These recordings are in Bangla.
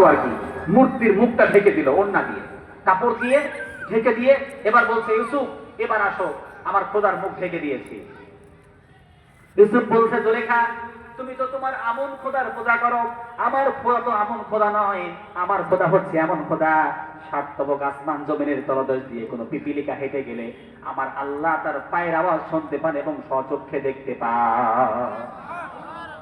মতো আর কি মূর্তির মুখটা ঢেকে দিল ওন্না দিয়ে। কাপড় দিয়ে ঢেকে দিয়ে এবার বলছে, ইউসুফ, এবার আসো। আমার খোদার মুখ ঢেকে দিয়েছি। ইউসুফ বলছে, জলেখা, তুমি তো তোমার আমন খোদার পূজা করো। আমার খোদা তো আমন খোদা নয়। আমার খোদা হচ্ছে এমন খোদা। সাতবক আসমান জমিনের তলদেশ দিয়ে কোনো পিপিলিকা হেঁটে গেলে আমার আল্লাহ তার পায়ের আওয়াজ শুনতে পান এবং সচক্ষে দেখতে পান।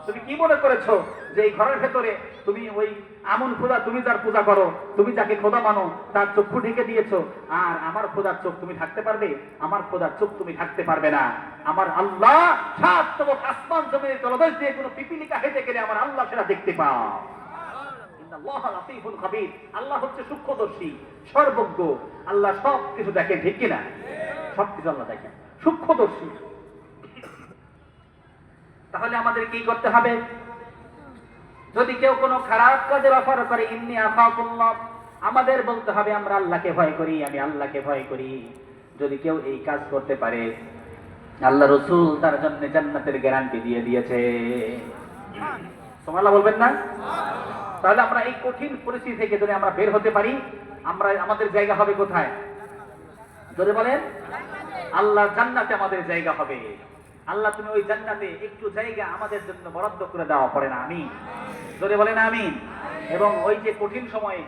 তুমি কি মনে করেছ যে এই ঘরের ভেতরে তুমি ওই আমন খোদা, তুমি যার পূজা করো, তুমি যাকে খোদা মানো, তার চক্ষু ঢেকে দিয়েছ? আর আমার খোদার চোখ তুমি থাকতে পারবে? আমার খোদার চোখ তুমি থাকতে পারবে না। আমার আল্লাহ সাত আসমান জমিনের তলদেশ দিয়ে কোনো পিপিলিকা হেঁটে গেলে আমার আল্লাহ সেটা দেখতে পাও আল্লাহ হচ্ছে সূক্ষ্মদর্শী, সর্বজ্ঞ। আল্লাহ সব কিছু দেখে ঠিক কিনা? সব কিছু আল্লাহ দেখেন। সূক্ষ্মদর্শী। তাহলে আমাদের কি করতে হবে? যদি কেউ কোনো খারাপ কাজের অফার করে, ইন্নি আফাকুল্লাহ আমাদের বলতে হবে, আমরা আল্লাহকে ভয় করি, আমি আল্লাহকে ভয় করি। যদি কেউ এই কাজ করতে পারে, আল্লাহ রসুল তার জন্য জান্নাতের গ্যারান্টি দিয়ে দিয়েছে। সোমাল্লাহ বলবেন না? তাহলে আমরা এই কঠিন পরিস্থিতি থেকে যদি আমরা বের হতে পারি, আমরা আমাদের জায়গা হবে কোথায়? যদি বলেন? আল্লাহ জান্নাতে আমাদের জায়গা হবে। আল্লাহ তুমি ওই জান্নাতে একটু জায়গা আমাদের জন্য বরাদ্দ করে দেওয়া পড়ে না আমি যদি বলেন আমি এবং ওই যে কঠিন সময়ে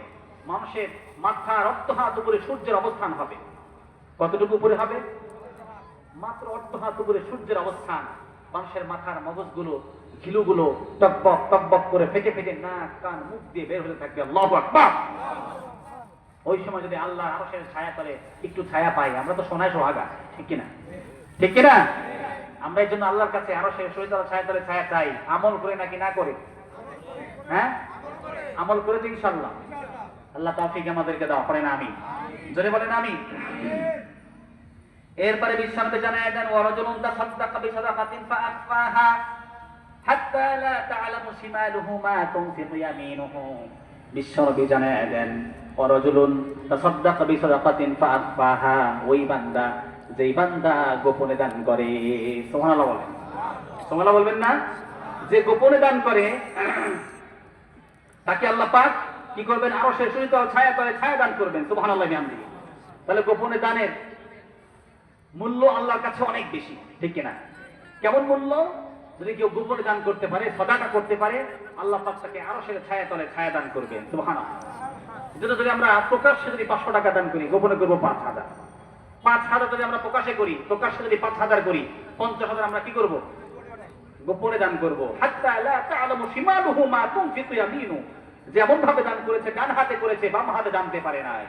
মানুষের মাথা, রক্ত হাত উপরে সূর্যের অবস্থান হবে। কতটুকু উপরে হবে? মাত্র অর্থ হাত উপরে সূর্যের অবস্থান। মানুষের মাথার মগজগুলো, ঘিলুগুলো টকবক টকবক করে ফেটে ফেটে নাক, কান, মুখ দিয়ে বের হতে থাকবে। ওই সময় যদি আল্লাহ আরশের ছায়া তলে একটু ছায়া পাই আমরা তো সোনায় সোহাগা, ঠিক কিনা? ঠিক কিনা? আমরা এই জন্য আল্লাহর কাছে আরও সে শরীর ছায়া চাই। আমল করে নাকি না করে? হ্যাঁ? আমল করে তো ইনশাল্লাহ আল্লাহ তাফিক আমাদেরকে দাও, করেন আমি জোরে বলেন আমি এরপরে বিশ্বনবী জানায় দেন ওয়ারাজুলুন তাসাদদাকা বিসাদাকাতিন ফাআখফাহা হাত্তা লা তা'লামু শিমালুহু মা তুনফিকু ইয়ামিনুহু। বিশ্বনবী জানায় দেন ওয়ারাজুলুন তাসাদদাকা বিসাদাকাতিন ফাআখফাহা ওই বান্দা যেই বান্দা গোপনে দান করে, সুবহানাল্লাহ বলেন। সুবহানাল্লাহ বলবেন না? যে গোপনে দান করে, তাকে আল্লাহ পাক কি করবেন? আরও শেষ ছায়া তলে ছায়া দান করবেন, সুবহানাল্লাহ বিহামদিহি। তাহলে গোপনে দানের মূল্য আল্লাহর কাছে অনেক বেশি, ঠিক কিনা? কেমন মূল্য? যদি কেউ গোপনে দান করতে পারে সদাটা করতে পারে, আল্লাহ পাক তাকে আরও সেটা ছায়া তলে ছায়া দান করবেন যদি যদি আমরা প্রকাশ্যে যদি পাঁচশো টাকা দান করি, গোপনে করব পাঁচ হাজার। পাঁচ হাজার যদি আমরা প্রকাশে করি প্রকাশে যদি পাঁচ হাজার করি, পঞ্চাশ হাজার আমরা কি করব? গোপনে দান করব। যেমন ভাবে দান করেছে ডান হাতে করেছে বাম হাতে জানতে পারে নাই।